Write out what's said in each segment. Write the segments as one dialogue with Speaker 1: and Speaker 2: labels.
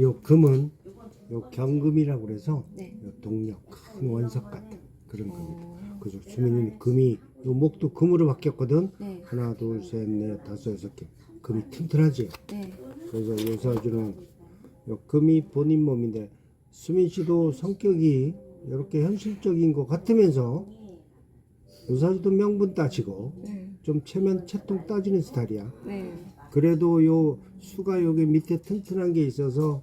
Speaker 1: 요 금은 요 경금이라고 그래서
Speaker 2: 네.
Speaker 1: 요 동력 큰 원석 같은 그런 금이다.
Speaker 2: 어,
Speaker 1: 그래서 수민이는 금이 요 목도 금으로 바뀌었거든.
Speaker 2: 네.
Speaker 1: 하나 둘셋넷 다섯 여섯 개 금이 튼튼하지.
Speaker 2: 네.
Speaker 1: 그래서 요사주는 요 금이 본인 몸인데 수민 씨도 성격이 이렇게 현실적인 것 같으면서 요사주도 명분 따지고
Speaker 2: 네.
Speaker 1: 좀 체면 채통 따지는 스타일이야.
Speaker 2: 네.
Speaker 1: 그래도 요 수가 여기 밑에 튼튼한 게 있어서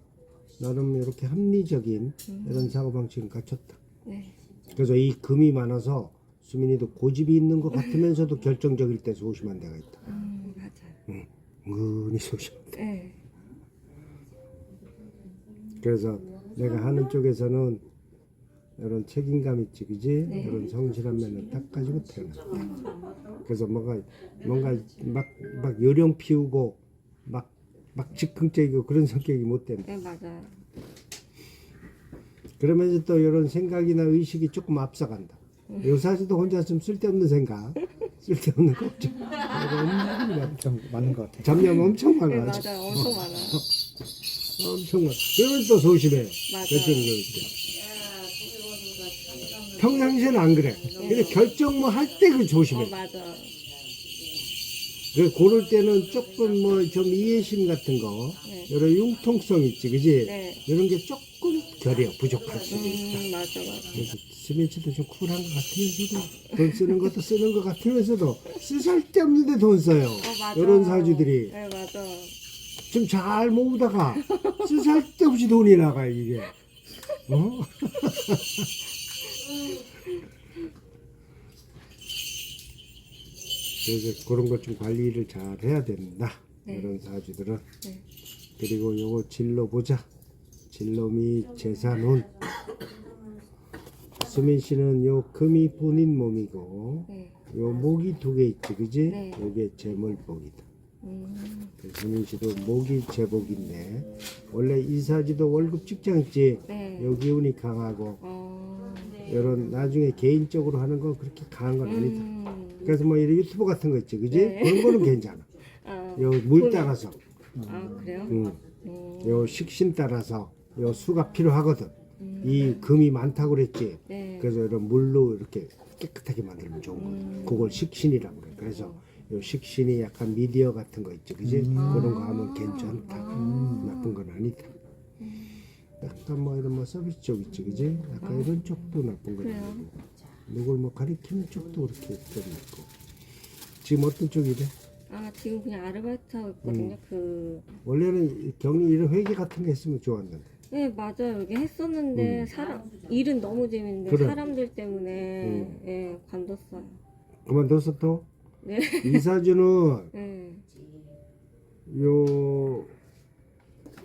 Speaker 1: 나름 이렇게 합리적인 이런 사고 방식을 갖췄다.
Speaker 2: 네.
Speaker 1: 그래서 이 금이 많아서 수민이도 고집이 있는 것 같으면서도 결정적일 때 소심한 데가 있다.
Speaker 2: 음, 맞아요.
Speaker 1: 은근히 소심.
Speaker 2: 네.
Speaker 1: 그래서 내가 하는 쪽에서는 이런 책임감 있지, 그지?
Speaker 2: 네.
Speaker 1: 이런 성실한 면을 딱 가지고 태어나. 그래서 뭔가 뭔가 막 막 요령 피우고 막 막 즉흥적이고 그런 성격이 못 된다.
Speaker 2: 네, 맞아요.
Speaker 1: 그러면서 또 이런 생각이나 의식이 조금 앞서간다. 요사지도 혼자 좀 쓸데없는 생각, 쓸데없는 걱정,
Speaker 3: 좀 맞는 것 같아요.
Speaker 1: 잡념 엄청
Speaker 2: 네,
Speaker 1: 많아.
Speaker 2: 맞아요. 엄청 많아요.
Speaker 1: 엄청 많아. 그러면 또 소심해.
Speaker 2: 맞아요.
Speaker 1: 평상시에는 안 그래. 근데 결정 뭐 할 때 그 조심해.
Speaker 2: 어, 맞아.
Speaker 1: 그 고를 때는 조금 뭐 좀 이해심 같은 거,
Speaker 2: 네.
Speaker 1: 이런 융통성 있지, 그지?
Speaker 2: 네.
Speaker 1: 이런 게 조금 결여 부족할 수도 있다.
Speaker 2: 음, 맞아, 맞아.
Speaker 1: 그래서 스미치도 좀 쿨한 것 같으면서도 돈 쓰는 것도 쓰는 것 같으면서도 쓸데없는데 돈 써요.
Speaker 2: 어, 맞아.
Speaker 1: 이런 사주들이
Speaker 2: 네, 맞아.
Speaker 1: 좀 잘 모으다가 쓸데없이 돈이 나가 이게. 어? 그래서 그런 것 좀 관리를 잘 해야 된다.
Speaker 2: 네.
Speaker 1: 이런 사주들은.
Speaker 2: 네.
Speaker 1: 그리고 요거 진로 보자. 진로 및 재산운. 수민 씨는 요 금이 본인 몸이고
Speaker 2: 네.
Speaker 1: 요 목이 두 개 있지, 그지?
Speaker 2: 네.
Speaker 1: 요게 재물복이다.
Speaker 2: 음,
Speaker 1: 수민 씨도 목이 제복인데 원래 이사지도 월급 직장 있지.
Speaker 2: 네.
Speaker 1: 요 기운이 강하고
Speaker 2: 어,
Speaker 1: 이런 나중에 개인적으로 하는 건 그렇게 강한 건 아니다.
Speaker 2: 음,
Speaker 1: 그래서 뭐 이런 유튜브 같은 거 있지, 그지?
Speaker 2: 네.
Speaker 1: 그런 거는 괜찮아.
Speaker 2: 아,
Speaker 1: 요물 따라서,
Speaker 2: 아, 그래요?
Speaker 1: 응.
Speaker 2: 음,
Speaker 1: 요 식신 따라서 요 수가 필요하거든. 이 금이 많다고 그랬지.
Speaker 2: 네.
Speaker 1: 그래서 이런 물로 이렇게 깨끗하게 만들면 좋은 거야.
Speaker 2: 음.
Speaker 1: 그걸 식신이라고 그래. 그래서 요 식신이 약간 미디어 같은 거 있지, 그지? 그런 거 하면 괜찮다. 나쁜 건 아니다. 약간 뭐 이런 뭐 서비스 쪽 있지, 그지? 약간 이런 쪽도 나쁜 건
Speaker 2: 그래요?
Speaker 1: 누굴 뭐 가리키는 쪽도 그렇게 좀 있고. 지금 어떤 쪽이래?
Speaker 2: 아, 지금 그냥 아르바이트 하고 있거든요. 그,
Speaker 1: 원래는 격리 이런 회계 같은 게 했으면 좋았는데.
Speaker 2: 네, 맞아요. 여기 했었는데, 사람, 일은 너무 재밌는데,
Speaker 1: 음. 그래.
Speaker 2: 사람들 때문에,
Speaker 1: 음.
Speaker 2: 예, 관뒀어요.
Speaker 1: 그만뒀어 또?
Speaker 2: 네.
Speaker 1: 이사주는
Speaker 2: 네.
Speaker 1: 요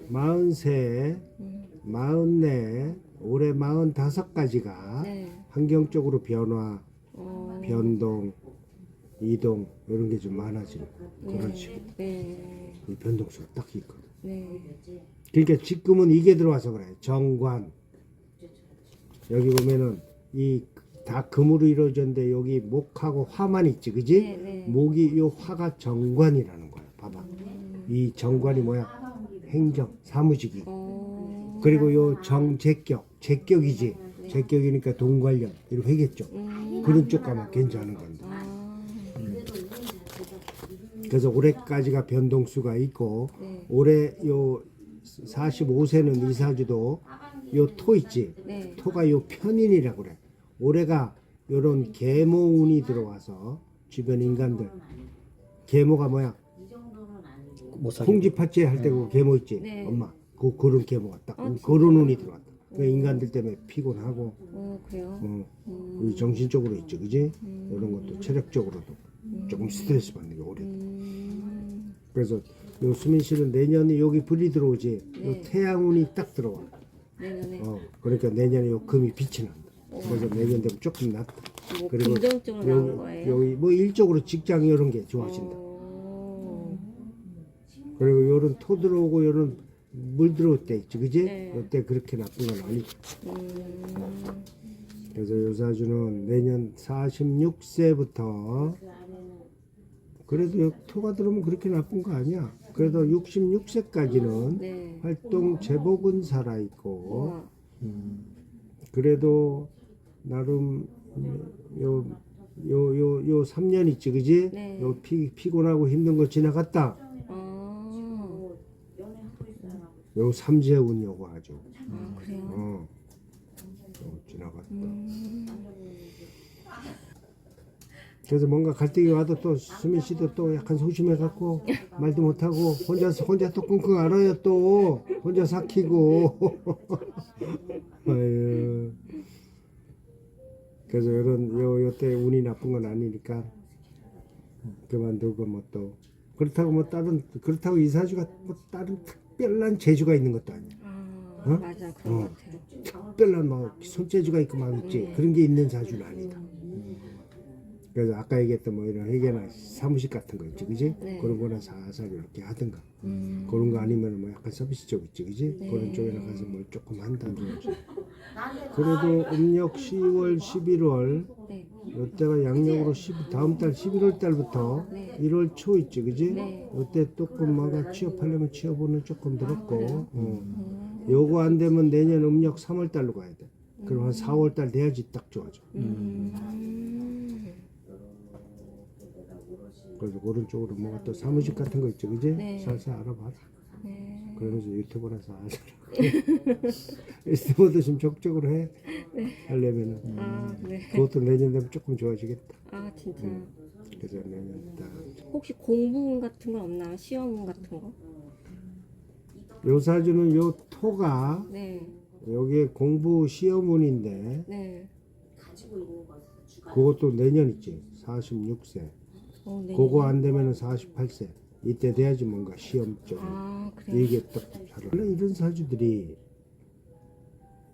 Speaker 1: 마흔세,
Speaker 2: 음,
Speaker 1: 마흔네, 올해 마흔 다섯까지가
Speaker 2: 네.
Speaker 1: 환경적으로 변화,
Speaker 2: 어,
Speaker 1: 변동, 이동 이런 게 좀 많아지는 그런
Speaker 2: 네.
Speaker 1: 식으로
Speaker 2: 네.
Speaker 1: 이 변동수가 딱 있거든.
Speaker 2: 네.
Speaker 1: 그러니까 지금은 이게 들어와서 그래. 정관. 여기 보면은 이 다 금으로 이루어졌는데 여기 목하고 화만 있지, 그지?
Speaker 2: 네, 네.
Speaker 1: 목이 요 화가 정관이라는 거야. 봐봐. 이 정관이 뭐야? 행정, 사무직이.
Speaker 2: 어,
Speaker 1: 그리고 요 정제격, 제격이지. 제격이니까 돈 관련 이런 회겠죠.
Speaker 2: 음,
Speaker 1: 그런 쪽 가면 괜찮은 건데.
Speaker 2: 아,
Speaker 1: 그래서 올해까지가 변동수가 있고
Speaker 2: 네.
Speaker 1: 올해 요 45세는 이사주도 요 토 있지.
Speaker 2: 네.
Speaker 1: 토가 요 편인이라고 그래. 올해가 요런 계모운이 들어와서 주변 인간들 계모가 뭐야?
Speaker 3: 못 사귀고.
Speaker 1: 콩쥐팥쥐 할때그 계모 있지.
Speaker 2: 네.
Speaker 1: 엄마. 그 그런 계모가 딱
Speaker 2: 아,
Speaker 1: 그런 운이 들어왔다. 그 인간들 때문에 피곤하고
Speaker 2: 어, 그래요?
Speaker 1: 어,
Speaker 2: 음,
Speaker 1: 이 정신적으로 있죠, 그지? 이런 것도 체력적으로도 조금 스트레스 받는 게 오래.
Speaker 2: 음,
Speaker 1: 그래서 요 수민 씨는 내년에 여기 불이 들어오지. 요
Speaker 2: 네.
Speaker 1: 태양운이 딱 들어와.
Speaker 2: 내년에.
Speaker 1: 어, 그러니까 내년에 요 금이 빛이 난다. 그래서 내년 되면 조금 낫다.
Speaker 2: 뭐,
Speaker 1: 그리고
Speaker 2: 긍정적으로
Speaker 1: 여기,
Speaker 2: 거예요?
Speaker 1: 여기 뭐 일적으로 직장 이런 게 좋아진다.
Speaker 2: 어,
Speaker 1: 그리고 요런 토 들어오고 요런 물 들어올 때 있지, 그지?
Speaker 2: 네.
Speaker 1: 요때 그렇게 나쁜 건 아니다.
Speaker 2: 음,
Speaker 1: 그래서 요사주는 내년 46세부터 그래도 토가 들어오면 그렇게 나쁜 거 아니야. 그래도 66세까지는
Speaker 2: 네.
Speaker 1: 활동 제복은 살아 있고
Speaker 2: 우와.
Speaker 3: 음.
Speaker 1: 그래도 나름 요요 요 요 3년 있지 그지?
Speaker 2: 네.
Speaker 1: 요 피, 피곤하고 힘든 거 지나갔다.
Speaker 2: 아,
Speaker 1: 요 삼재운 요거 아주.
Speaker 2: 아 그래요.
Speaker 1: 어. 요 지나갔다.
Speaker 2: 음,
Speaker 1: 그래서 뭔가 갈등이 와도 또 수민 씨도 또 약간 소심해 갖고 말도 못 하고 혼자 혼자 또 끙끙 앓아요 또 혼자 삭히고 아유 그래서 이런 요 요때 운이 나쁜 건 아니니까 그만두고 뭐 또 그렇다고 뭐 다른 그렇다고 이사주가 뭐 다른 특 별한 재주가 있는 것도 아니야
Speaker 2: 아
Speaker 1: 어?
Speaker 2: 맞아 그런
Speaker 1: 어.
Speaker 2: 것 같아요.
Speaker 1: 특별한 뭐 손재주가 있고 막 있지 그런 게 있는 사주는 아니다. 그래서 아까 얘기했던 뭐 이런 회계나 사무실 같은 거 있지, 그지?
Speaker 2: 네.
Speaker 1: 그런 거나 살살 이렇게 하든가.
Speaker 2: 음,
Speaker 1: 그런 거 아니면 뭐 약간 서비스 쪽 있지, 그지?
Speaker 2: 네.
Speaker 1: 그런 쪽에 나 가서 뭘 조금 한다든지. 그래도 음력 10월, 11월
Speaker 2: 네.
Speaker 1: 이때가 양력으로 10, 다음 달 11월 달부터
Speaker 2: 네.
Speaker 1: 1월 초 있지, 그지?
Speaker 2: 네.
Speaker 1: 이때 조금 뭐가 취업하려면 취업은 조금 들었고, 어.
Speaker 2: 음,
Speaker 1: 요거 안 되면 내년 음력 3월 달로 가야 돼. 그럼 한 4월 달 돼야지 딱 좋아져.
Speaker 2: 음.
Speaker 1: 그래서 그런 쪽으로 뭐가 또 사무실 같은 거 있죠, 그지?
Speaker 2: 네.
Speaker 1: 살살 알아봐라.
Speaker 2: 네.
Speaker 1: 그러면서 유튜브나 살살. 유튜브도 좀 적극적으로 해. 하려면은
Speaker 2: 아 네.
Speaker 1: 그것도 내년 되면 조금 좋아지겠다.
Speaker 2: 아 진짜.
Speaker 1: 그래서 내년 딱.
Speaker 2: 혹시 공부운 같은 건 없나요? 시험 같은 거?
Speaker 1: 요 사주는 요 토가
Speaker 2: 네.
Speaker 1: 여기에 공부 시험운인데
Speaker 2: 네.
Speaker 1: 그것도 내년 있지. 46세.
Speaker 2: 어, 네.
Speaker 1: 그거 안 되면은 48세. 이때 돼야지 뭔가 시험 쪽.
Speaker 2: 아 그래요.
Speaker 1: 이게 딱잘 원래 이런 사주들이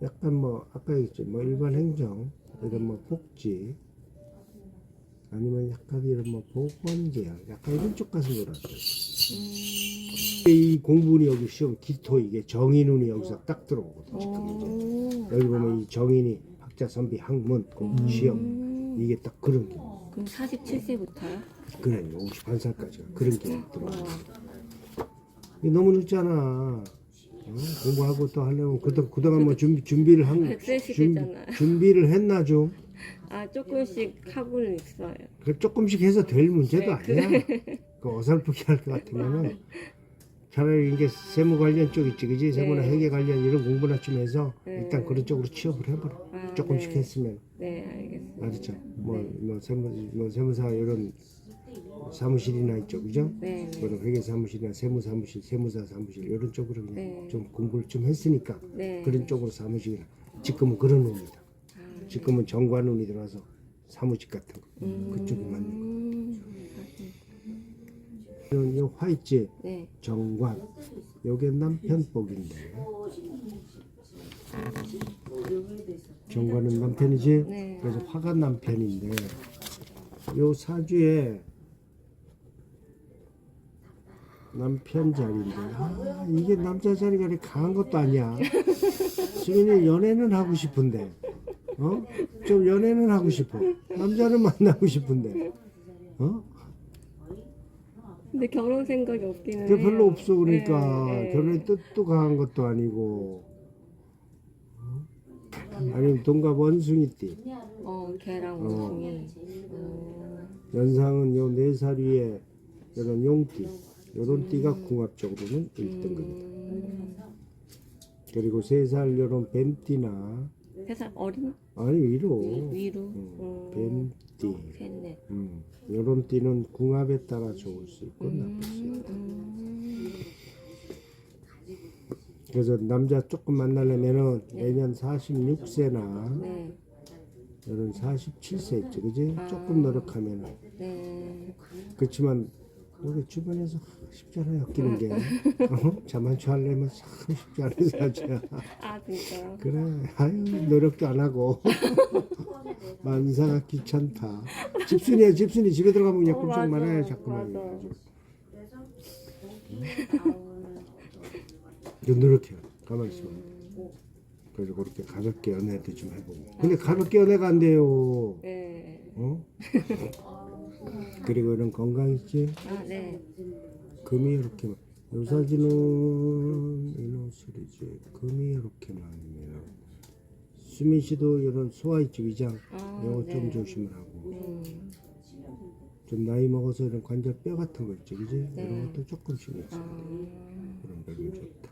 Speaker 1: 약간 뭐 아까 얘기했죠 뭐 일반 행정 이런 뭐 복지 아니면 약간 이런 뭐 보건 계열 약간 이런 쪽 가서 놀았어요
Speaker 2: 음.
Speaker 1: 이 공부운이 여기 시험 기토 이게 정인운이 여기서 딱 들어오거든 지금 이제
Speaker 2: 오.
Speaker 1: 여기 보면 이 정인이 학자 선비 학문 공부 시험
Speaker 2: 음.
Speaker 1: 이게 딱 그런 게
Speaker 2: 그럼 47세부터요?
Speaker 1: 그래 51살까지가 그런 게 들어와
Speaker 2: 와.
Speaker 1: 이게 너무 늦잖아. 어? 공부하고 또 하려면 그동 그동안 뭐 준비 준비를 한
Speaker 2: 백세 시대잖아요.
Speaker 1: 준비 를 했나 좀.
Speaker 2: 아 조금씩 하고는 있어요.
Speaker 1: 그 조금씩 해서 될 문제도
Speaker 2: 네,
Speaker 1: 아니야. 그 어설프게 할 것 같으면은 차라리 이게 세무 관련 쪽 있지, 그지? 세무나
Speaker 2: 네.
Speaker 1: 회계 관련 이런 공부나 좀 해서
Speaker 2: 네.
Speaker 1: 일단 그런 쪽으로 취업을 해봐라.
Speaker 2: 아,
Speaker 1: 조금씩
Speaker 2: 네.
Speaker 1: 했으면
Speaker 2: 네 알겠습니다.
Speaker 1: 알았죠? 뭐, 뭐 세무 뭐 세무사 이런 사무실이나 있죠, 그죠?
Speaker 2: 네. 네.
Speaker 1: 그런 회계 사무실이나 세무 사무실, 세무사 사무실 이런 쪽으로 그냥
Speaker 2: 네.
Speaker 1: 좀 공부를 좀 했으니까
Speaker 2: 네.
Speaker 1: 그런 쪽으로 사무실이나 지금은 그런 운이다.
Speaker 2: 아,
Speaker 1: 지금은 정관 운이 들어와서 사무직 같은 거
Speaker 2: 음.
Speaker 1: 그쪽이 맞는 거. 요 화있지
Speaker 2: 네.
Speaker 1: 정관. 요게 남편복인데. 정관은 남편이지?
Speaker 2: 네.
Speaker 1: 그래서 화가 남편인데. 요 사주에 남편 자리인데. 아 이게 남자 자리가 이렇게 강한 것도 아니야. 수민이 연애는 하고 싶은데. 어? 좀 연애는 하고 싶어. 남자는 만나고 싶은데. 어?
Speaker 2: 근데 결혼 생각이 없기는
Speaker 1: 그게
Speaker 2: 해요.
Speaker 1: 별로 없어 그러니까
Speaker 2: 네, 네.
Speaker 1: 결혼에 뜻도 강한 것도 아니고 어? 아니면 동갑 원숭이띠
Speaker 2: 어 걔랑
Speaker 1: 어.
Speaker 2: 원숭이. 어.
Speaker 1: 연상은 요 네 살 위에 이런 용띠 요런 띠가 궁합적으로는 1등급이다
Speaker 2: 음.
Speaker 1: 그리고 세 살 요런 뱀띠나
Speaker 2: 세살 어린
Speaker 1: 아니 위로
Speaker 2: 위 로.
Speaker 1: 음,
Speaker 2: 음.
Speaker 1: 뱀띠
Speaker 2: 셋넷.
Speaker 1: 음, 요런 띠는 궁합에 따라 좋을 수 있고 나쁠 수 있고
Speaker 2: 음.
Speaker 1: 그래서 남자 조금 만나려면은 내년 46세나
Speaker 2: 네.
Speaker 1: 이런 47세 있죠, 그지?
Speaker 2: 아.
Speaker 1: 조금 노력하면은
Speaker 2: 네.
Speaker 1: 그렇지만 여기 주변에서 쉽지 않아요, 엮이는 게. 어? 자만추 하려면 참 쉽지 않은 사주야.
Speaker 2: 아 진짜요?
Speaker 1: 그래, 아유 노력도 안 하고 만사가 귀찮다. 집순이야, 집순이 집에 들어가면 그냥
Speaker 2: 어,
Speaker 1: 꼼짝만
Speaker 2: 맞아,
Speaker 1: 해, 자꾸만.
Speaker 2: 맞아.
Speaker 1: 좀 노력해요. 가만히 있으면. 그래서 그렇게 가볍게 연애도 좀 해보고. 근데 가볍게 연애가 안 돼요.
Speaker 2: 네.
Speaker 1: 어? 그리고 이런 건강 있지?
Speaker 2: 아, 네.
Speaker 1: 금이 이렇게 많- 요 사진은 이노스리지 금이 이렇게 많으면 수민 씨도 이런 소화 있죠 위장
Speaker 2: 아,
Speaker 1: 이거 좀
Speaker 2: 네.
Speaker 1: 조심하라고
Speaker 2: 음.
Speaker 1: 좀 나이 먹어서 이런 관절 뼈 같은 거 있죠 그지
Speaker 2: 네.
Speaker 1: 이런 것도 조금 신경 써
Speaker 2: 아,
Speaker 1: 그런 별로 좋다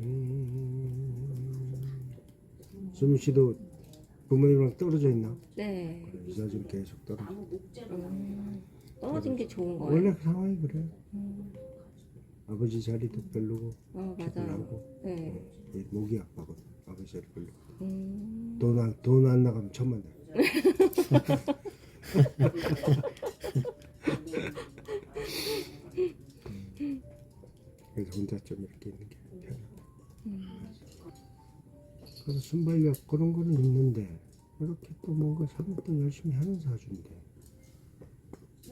Speaker 1: 음. 수민 씨도 부모님이랑 떨어져 있나?
Speaker 2: 네.
Speaker 1: 이 사진 계속 떨어져
Speaker 2: 음. 떨어진 게 좋은 거예요.
Speaker 1: 원래 상황이 그래
Speaker 2: 음.
Speaker 1: 아버지 자리도 별로고
Speaker 2: 어, 맞아요.
Speaker 1: 피곤하고
Speaker 2: 네.
Speaker 1: 예, 목이 아파거든 아버지 자리 별로
Speaker 2: 음.
Speaker 1: 돈안 돈안 나가면 천만 원. 그래서 혼자 좀 이렇게 있는 게 편하다. 그래서 순발력 그런 거는 있는데 이렇게 또 뭔가 사람 또 열심히 하는 사주인데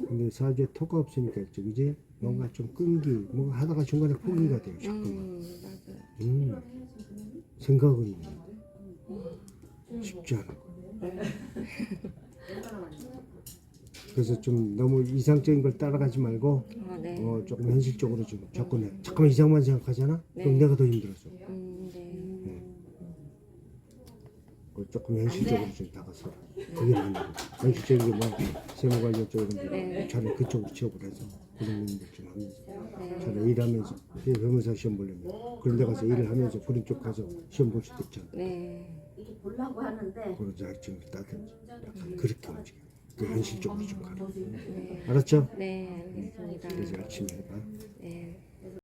Speaker 1: 근데 사주에 토가 없으니까 그지? 뭔가 좀 끈기 뭔가 하다가 중간에 포기가 돼요 자꾸만
Speaker 2: 음, 맞아요.
Speaker 1: 음, 생각은 있는데 쉽지 않아. 그래서 좀 너무 이상적인 걸 따라가지 말고
Speaker 2: 아, 네.
Speaker 1: 어, 조금 현실적으로 좀 접근해. 잠깐만 이상만 생각하잖아? 그럼
Speaker 2: 네.
Speaker 1: 내가 더 힘들었어.
Speaker 2: 음,
Speaker 1: 조금 현실적으로 좀 다가서라. 그게 맞는 거. 현실적인 게 뭐, 세무관리 쪽 이런
Speaker 2: 네.
Speaker 1: 데 차라리 그쪽으로 취업을 해서 그런 일들 좀 하면서
Speaker 2: 네.
Speaker 1: 차라리 일하면서 변호사 시험 보려면 그런 데 가서 일을 하면서 그런 쪽 가서 시험 볼 수도 있잖아.
Speaker 2: 네.
Speaker 3: 이게 보려고 하는데
Speaker 1: 그런 자격증을 따든지 약간 그렇게 움직여. 그 현실적으로 좀 가라.
Speaker 2: 네.
Speaker 1: 알았죠?
Speaker 2: 네, 알겠습니다.
Speaker 1: 그래서 열심히 해봐.
Speaker 2: 네.